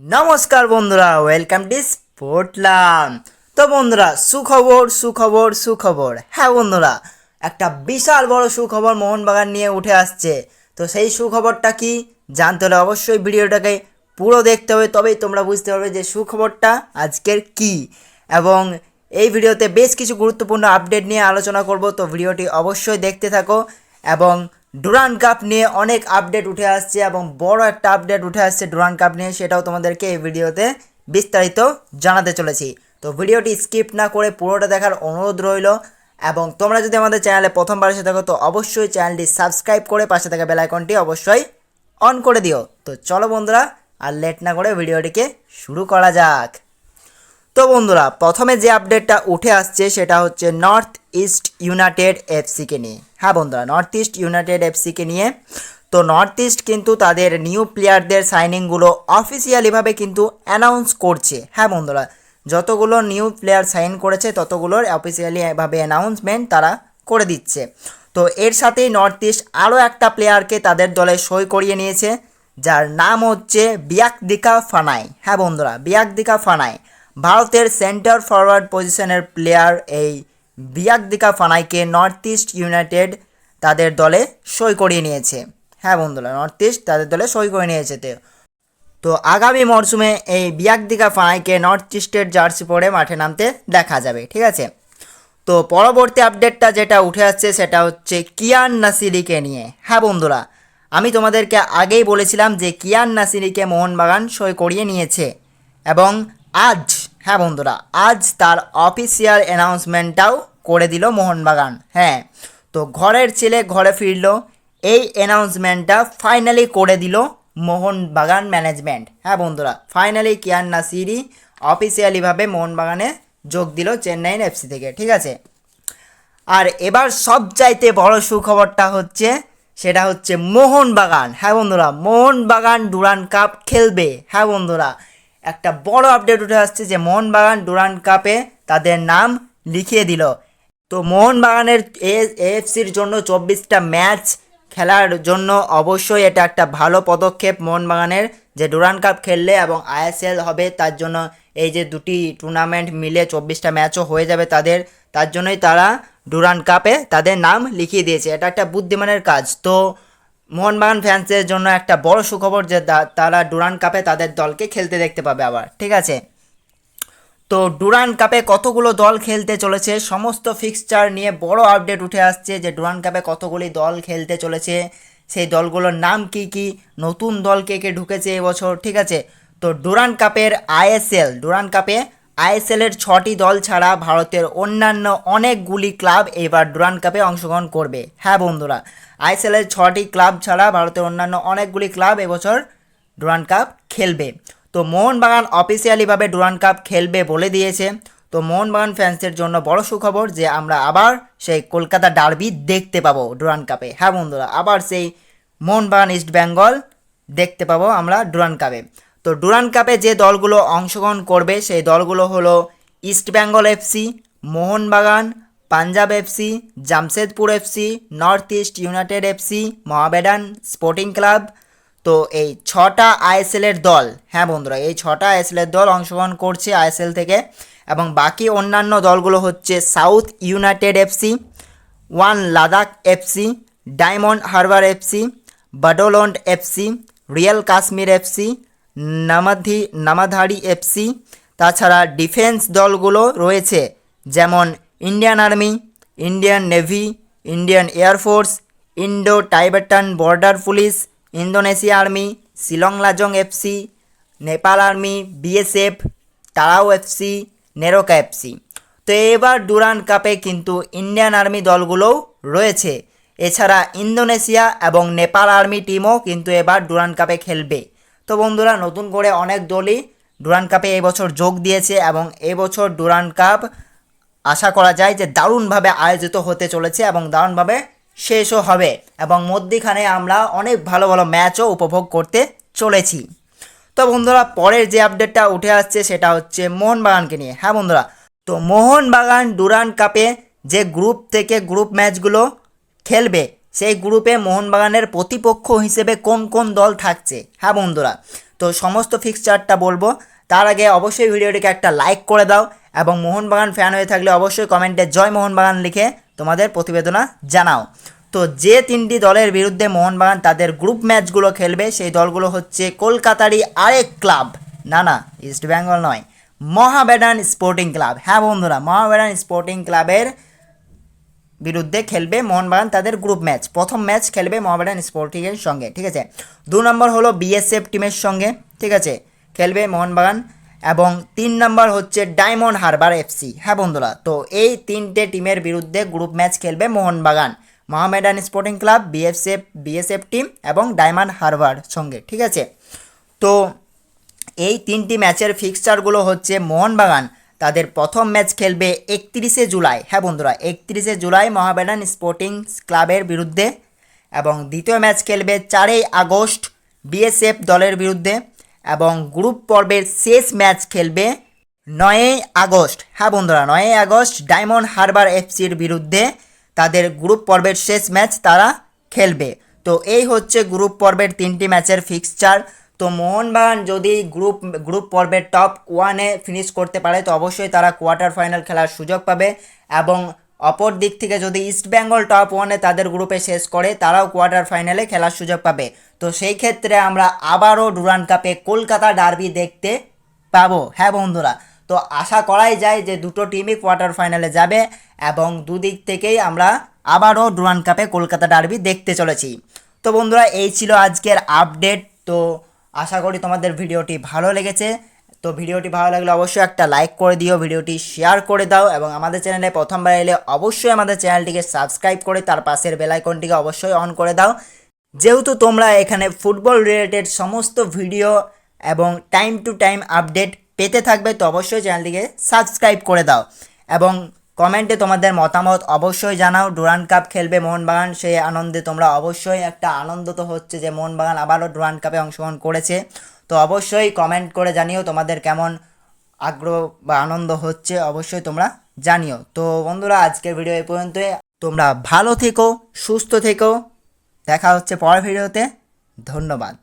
নমস্কার বন্ধুরা welcome to স্পোর্টলাম তো বন্ধুরা, সুখবর সুখবর সুখবর। হ্যাঁ বন্ধুরা, একটা বিশাল বড় সুখবর মোহনবাগান নিয়ে উঠে আসছে। তো সেই সুখবরটা কি জানতে হলে অবশ্যই ভিডিওটাকে পুরো দেখতে হবে, তবেই তোমরা বুঝতে পারবে যে সুখবরটা আজকের কি। এবং এই ভিডিওতে বেশ কিছু গুরুত্বপূর্ণ আপডেট নিয়ে আলোচনা করব, তো ভিডিওটি অবশ্যই দেখতে থাকো। এবং ডুরান কাপ নিয়ে অনেক আপডেট উঠে আসছে এবং বড় একটা আপডেট উঠে আসছে ডুরান কাপ নিয়ে, সেটাও তোমাদেরকে এই ভিডিওতে বিস্তারিত জানাতে চলেছি। তো ভিডিওটি স্কিপ না করে পুরোটা দেখার অনুরোধ রইল এবং তোমরা যদি আমাদের চ্যানেলে প্রথমবার এসে থাকো, তো অবশ্যই চ্যানেলটি সাবস্ক্রাইব করে পাশে থাকা বেল আইকনটি অবশ্যই অন করে দিও। তো চলো বন্ধুরা, আর লেট না করে ভিডিওটিকে শুরু করা যাক। তো বন্ধুরা, প্রথমে যে আপডেটটা উঠে আসছে সেটা হচ্ছে নর্থ ইস্ট ইউনাইটেড এফসিকে নিয়ে। হ্যাঁ বন্ধুরা নর্থ ইস্ট ইউনাইটেড এফসিকে নিয়ে। তো নর্থ ইস্ট কিন্তু তাদের নিউ প্লেয়ারদের সাইনিংগুলো অফিসিয়ালিভাবে কিন্তু অ্যানাউন্স করছে। হ্যাঁ বন্ধুরা, যতগুলো নিউ প্লেয়ার সাইন করেছে, ততগুলোর অফিসিয়ালি ভাবে অ্যানাউন্সমেন্ট তারা করে দিচ্ছে। তো এর সাথেই নর্থ ইস্ট আরও একটা প্লেয়ারকে তাদের দলে সই করিয়ে নিয়েছে, যার নাম হচ্ছে বিয়াকদিকা ফানাই হ্যাঁ বন্ধুরা বিয়াকদিকা ফানাই ভারতের সেন্টার ফরওয়ার্ড পজিশনের প্লেয়ার এই বিয়াকদিকা ফানাইকে নর্থ ইস্ট ইউনাইটেড তাদের দলে সই করিয়ে নিয়েছে। হ্যাঁ বন্ধুরা নর্থ ইস্ট তাদের দলে সই করে নিয়েছে তো। আগামী মরশুমে এই বিয়াকদিকা ফানাইকে নর্থ ইস্টের জার্সি পরে মাঠে নামতে দেখা যাবে, ঠিক আছে? তো পরবর্তী আপডেটটা যেটা উঠে আসছে সেটা হচ্ছে কিয়ান নাসিরিকে নিয়ে। হ্যাঁ বন্ধুরা, আমি তোমাদেরকে আগেই বলেছিলাম যে কিয়ান নাসিরিকে মোহনবাগান সই করিয়ে নিয়েছে এবং আজ হ্যাঁ বন্ধুরা, আজ তার অফিসিয়াল অ্যানাউন্সমেন্টটাও করে দিল মোহনবাগান। হ্যাঁ তো ঘরের ছেলে ঘরে ফিরল, এই অ্যানাউন্সমেন্টটা ফাইনালি করে দিল মোহনবাগান ম্যানেজমেন্ট হ্যাঁ বন্ধুরা ফাইনালি কিয়ান নাসিরি অফিসিয়ালিভাবে মোহনবাগানে যোগ দিল চেন্নাইন এফসি থেকে, ঠিক আছে? আর এবার সবচাইতে বড় সুখবরটা হচ্ছে, সেটা হচ্ছে মোহনবাগান। হ্যাঁ বন্ধুরা, মোহনবাগান ডুরান কাপ খেলবে। হ্যাঁ বন্ধুরা একটা বড় আপডেট উঠে আসছে যে মোহনবাগান ডুরান কাপে তাদের নাম লিখিয়ে দিল। তো মোহনবাগানের এএফসির জন্য চব্বিশটা ম্যাচ খেলার জন্য অবশ্যই এটা একটা ভালো পদক্ষেপ মোহনবাগানের যে ডুরান কাপ খেললে এবং আইএসএল হবে তার জন্য এই যে দুটি টুর্নামেন্ট মিলে চব্বিশটা ম্যাচও হয়ে যাবে তাদের, তার জন্যই তারা ডুরান কাপে তাদের নাম লিখিয়ে দিয়েছে। এটা একটা বুদ্ধিমানের কাজ। তো মোহনবাগান ফ্যান্সের জন্য একটা বড় সুখবর যে তারা ডুরান কাপে তাদের দলকে খেলতে দেখতে পাবে আবার, ঠিক আছে? তো ডুরান কাপে কতগুলো দল খেলতে চলেছে, সমস্ত ফিক্সচার নিয়ে বড় আপডেট উঠে আসছে যে ডুরান কাপে কতগুলি দল খেলতে চলেছে, সেই দলগুলোর নাম কি কি, নতুন দল কে কে ঢুকেছে এবছর, ঠিক আছে? তো ডুরান কাপের আইএসএল ডুরান কাপে আইএসএল এর ছটি দল ছাড়া ভারতের অন্যান্য অনেকগুলি ক্লাব এবার ডুরান কাপে অংশগ্রহণ করবে। হ্যাঁ বন্ধুরা আইএসএল এর ছটি ক্লাব ছাড়া ভারতের অন্যান্য অনেকগুলি ক্লাব এবছর ডুরান কাপ খেলবে। তো মোহনবাগান অফিসিয়ালিভাবে ডুরান কাপ খেলবে বলে দিয়েছে। তো মোহনবাগান ফ্যান্সদের জন্য বড় সুখবর যে আমরা আবার সেই কলকাতা ডার্বি দেখতে পাবো ডুরান কাপে। হ্যাঁ বন্ধুরা, আবার সেই মোহনবাগান ইস্ট বেঙ্গল দেখতে পাবো আমরা ডুরান কাপে। তো ডুরান কাপে যে দলগুলো অংশগ্রহণ করবে, সেই দলগুলো হলো east Bengal FC, Mohun Bagan, Punjab FC, Jamshedpur FC, North East United FC, Mohammedan Sporting Club. তো এই ছটা আইএসএল এর দল হ্যাঁ বন্ধুরা, এই ছটা আইএসএল এর দল অংশগ্রহণ করছে আইএসএল থেকে এবং বাকি অন্যান্য দলগুলো হচ্ছে South United FC, One Ladakh FC, Diamond Harbour FC বাডোলন্ড FC, Real Kashmir FC নামাধি, নামাধারি এফসি তাছাড়া ডিফেন্স দলগুলো রয়েছে, যেমন Indian Army, Indian Navy, Indian Air Force Indo Tibetan Border Police, Indonesia Army, Shillong Lajong FC Nepal Army BSF তারাও FC NEROCA FC তো এবার Duran কাপে কিন্তু ইন্ডিয়ান আর্মি দলগুলোও রয়েছে। এছাড়া ইন্দোনেশিয়া এবং নেপাল আর্মি টিমও কিন্তু এবার ডুরান কাপে খেলবে। তো বন্ধুরা, নতুন করে অনেক দলই ডুরান কাপে এবছর যোগ দিয়েছে এবং এবছর ডুরান কাপ আশা করা যায় যে দারুণভাবে আয়োজিত হতে চলেছে এবং দারুণভাবে শেষও হবে এবং মধ্যিখানে আমরা অনেক ভালো ভালো ম্যাচও উপভোগ করতে চলেছি। তো বন্ধুরা, পরের যে আপডেটটা উঠে আসছে সেটা হচ্ছে মোহনবাগানকে নিয়ে। হ্যাঁ বন্ধুরা, তো মোহনবাগান ডুরান কাপে যে গ্রুপ থেকে গ্রুপ ম্যাচগুলো খেলবে সেই গ্রুপে মোহনবাগানের প্রতিপক্ষ হিসেবে কোন কোন দল থাকছে? হ্যাঁ বন্ধুরা, তো সমস্ত ফিক্সচারটা বলব। তার আগে অবশ্যই ভিডিওটিকে একটা লাইক করে দাও এবং মোহনবাগান ফ্যান হয়ে থাকলে অবশ্যই কমেন্টে জয় মোহনবাগান লিখে তোমাদের প্রতিবেদনা জানাও। তো যে তিনটি দলের বিরুদ্ধে মোহনবাগান তাদের গ্রুপ ম্যাচগুলো খেলবে, সেই দলগুলো হচ্ছে কলকাতারই আরেক ক্লাব না না ইস্ট বেঙ্গল নয় মহাবেডান স্পোর্টিং ক্লাব হ্যাঁ বন্ধুরা মহাবেডান স্পোর্টিং ক্লাবের বিরুদ্ধে খেলবে মোহনবাগান তাদের গ্রুপ ম্যাচ প্রথম ম্যাচ খেলবে মোহামেডান স্পোর্টিংয়ের সঙ্গে, ঠিক আছে? দু নম্বর হলো বিএসএফ টিমের সঙ্গে, ঠিক আছে? খেলবে মোহনবাগান এবং তিন নম্বর হচ্ছে ডায়মন্ড হারবার এফসি হ্যাঁ বন্ধুরা, তো এই তিনটে টিমের বিরুদ্ধে গ্রুপ ম্যাচ খেলবে Mohun Bagan. Mohammedan Sporting club BSF BSF team এবং ডায়মন্ড হারবার সঙ্গে, ঠিক আছে? তো এই তিনটি ম্যাচের ফিক্সচারগুলো হচ্ছে মোহনবাগান তাদের প্রথম ম্যাচ খেলবে একত্রিশে জুলাই। হ্যাঁ বন্ধুরা, একত্রিশে জুলাই মহাবেডান স্পোর্টিং ক্লাবের বিরুদ্ধে এবং দ্বিতীয় ম্যাচ খেলবে চারই আগস্ট বিএসএফ দলের বিরুদ্ধে এবং গ্রুপ পর্বের শেষ ম্যাচ খেলবে নয়ই আগস্ট। হ্যাঁ বন্ধুরা, নয়ই আগস্ট ডায়মন্ড হারবার এফসির বিরুদ্ধে তাদের গ্রুপ পর্বের শেষ ম্যাচ তারা খেলবে। তো এই হচ্ছে গ্রুপ পর্বের তিনটি ম্যাচের ফিক্সচার। তো মোহনবাগান যদি গ্রুপ গ্রুপ পর্বের টপ ওয়ানে ফিনিশ করতে পারে, তো অবশ্যই তারা কোয়ার্টার ফাইনাল খেলার সুযোগ পাবে এবং অপর দিক থেকে যদি ইস্ট বেঙ্গল টপ ওয়ানে তাদের গ্রুপে শেষ করে, তারাও কোয়ার্টার ফাইনালে খেলার সুযোগ পাবে। তো সেই ক্ষেত্রে আমরা আবারও ডুরান কাপে কলকাতা ডার্বি দেখতে পাবো। হ্যাঁ বন্ধুরা, তো আশা করাই যায় যে দুটো টিমই কোয়ার্টার ফাইনালে যাবে এবং দুদিক থেকেই আমরা আবারও ডুরান কাপে কলকাতা ডার্বি দেখতে চলেছি। তো বন্ধুরা, এই ছিল আজকের আপডেট তো আশা করি তোমাদের ভিডিওটি ভালো লেগেছে। তো ভিডিওটি ভালো লাগলে অবশ্যই একটা লাইক করে দিও, ভিডিওটি শেয়ার করে দাও এবং আমাদের চ্যানেলে প্রথমবার এলে অবশ্যই আমাদের চ্যানেলটিকে সাবস্ক্রাইব করে তার পাশের বেলাইকনটিকে অবশ্যই অন করে দাও। যেহেতু তোমরা এখানে ফুটবল রিলেটেড সমস্ত ভিডিও এবং টাইম টু টাইম আপডেট পেতে থাকবে, তো অবশ্যই চ্যানেলটিকে সাবস্ক্রাইব করে দাও এবং কমেন্টে তোমাদের মতামত অবশ্যই জানাও। ডুরান কাপ খেলবে মোহনবাগান, সেই আনন্দে তোমরা অবশ্যই একটা আনন্দ তো হচ্ছে যে মোহনবাগান আবারও ডুরান কাপে অংশগ্রহণ করেছে। তো অবশ্যই কমেন্ট করে জানিও তোমাদের কেমন আগ্রহ বা আনন্দ হচ্ছে, অবশ্যই তোমরা জানিও। তো বন্ধুরা, আজকের ভিডিও এই পর্যন্তই। তোমরা ভালো থেকো, সুস্থ থেকো। দেখা হচ্ছে পরের ভিডিওতে। ধন্যবাদ।